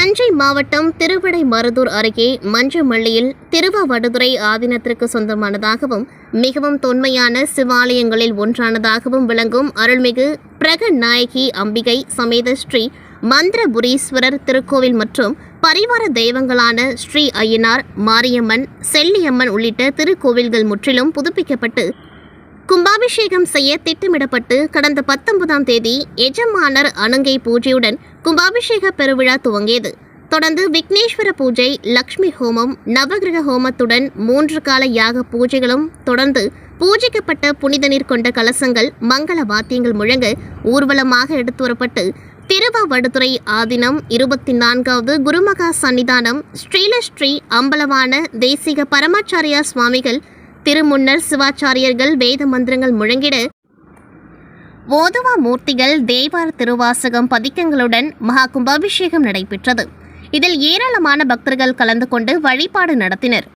தஞ்சை மாவட்டம் திருவிடைமருதூர் அருகே மஞ்சமல்லியில் திருவவடுதுறை ஆதீனத்திற்கு சொந்தமானதாகவும் மிகவும் தொன்மையான சிவாலயங்களில் ஒன்றானதாகவும் விளங்கும் அருள்மிகு பிரகநாயகி அம்பிகை சமேத ஸ்ரீ மந்திரபுரீஸ்வரர் திருக்கோவில் மற்றும் பரிவார தெய்வங்களான ஸ்ரீ ஐயனார் மாரியம்மன் செல்லியம்மன் உள்ளிட்ட திருக்கோவில்கள் முற்றிலும் புதுப்பிக்கப்பட்டு கும்பாபிஷேகம் செய்ய திட்டமிடப்பட்டு கடந்த பத்தொன்பதாம் தேதி எஜமானர் அணங்கை பூஜையுடன் கும்பாபிஷேக பெருவிழா துவங்கியது. தொடர்ந்து விக்னேஸ்வர பூஜை லக்ஷ்மி ஹோமம் நவகிரக ஹோமத்துடன் மூன்று கால யாக பூஜைகளும் தொடர்ந்து பூஜிக்கப்பட்ட புனித நீர் கொண்ட கலசங்கள் மங்கள வாத்தியங்கள் முழங்க ஊர்வலமாக எடுத்து வரப்பட்டு திருவாவடுதுறை ஆதினம் இருபத்தி நான்காவது குருமகா சன்னிதானம் ஸ்ரீலஸ்ரீ அம்பலவான தேசிக பரமாச்சாரியா சுவாமிகள் திருமுன்னர் சிவாச்சாரியர்கள் வேத மந்திரங்கள் முழங்கிட ஓதுவா மூர்த்திகள் தேவார திருவாசகம் பதிக்கங்களுடன் மகா கும்பாபிஷேகம் நடைபெற்றது. இதில் ஏராளமான பக்தர்கள் கலந்து கொண்டு வழிபாடு நடத்தினர்.